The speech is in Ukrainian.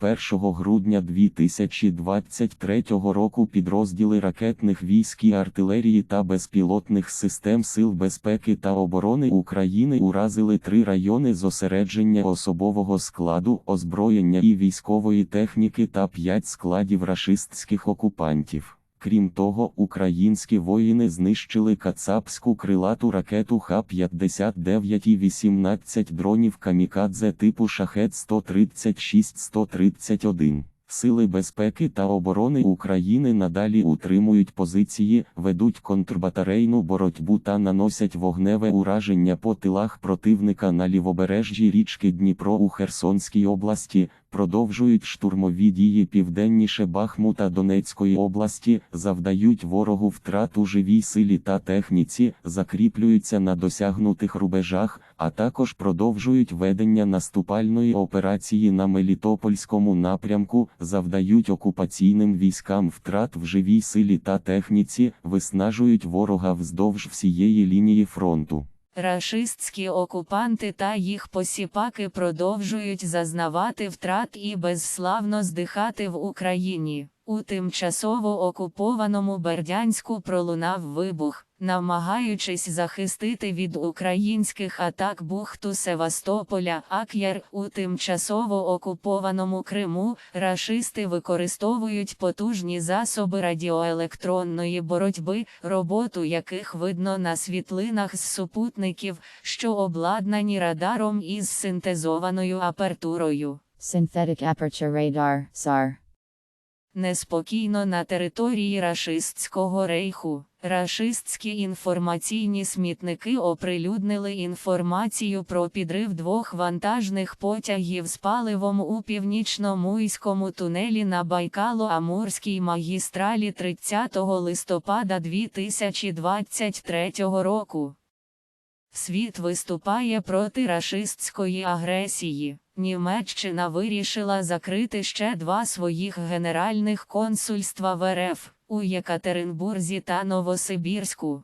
1 грудня 2023 року підрозділи ракетних військ і артилерії та безпілотних систем Сил безпеки та оборони України уразили три райони зосередження особового складу, озброєння і військової техніки та п'ять складів рашистських окупантів. Крім того, українські воїни знищили кацапську крилату ракету Х-59 і 18 дронів камікадзе типу шахет 136-131. Сили безпеки та оборони України надалі утримують позиції, ведуть контрбатарейну боротьбу та наносять вогневе ураження по тилах противника на лівобережжі річки Дніпро у Херсонській області, продовжують штурмові дії південніше Бахмута Донецької області, завдають ворогу втрат у живій силі та техніці, закріплюються на досягнутих рубежах, а також продовжують ведення наступальної операції на Мелітопольському напрямку, завдають окупаційним військам втрат в живій силі та техніці, виснажують ворога вздовж всієї лінії фронту. Рашистські окупанти та їх посіпаки продовжують зазнавати втрат і безславно здихати в Україні. У тимчасово окупованому Бердянську пролунав вибух, намагаючись захистити від українських атак бухту Севастополя, Ак'яр у тимчасово окупованому Криму. Рашисти використовують потужні засоби радіоелектронної боротьби, роботу яких видно на світлинах з супутників, що обладнані радаром із синтезованою апертурою. Synthetic Aperture Radar, SAR. Неспокійно на території рашистського рейху. Рашистські інформаційні смітники оприлюднили інформацію про підрив двох вантажних потягів з паливом у північно-муйському тунелі на Байкало-Амурській магістралі 30 листопада 2023 року. Світ виступає проти рашистської агресії. Німеччина вирішила закрити ще два своїх генеральних консульства в РФ у Єкатеринбурзі та Новосибірську.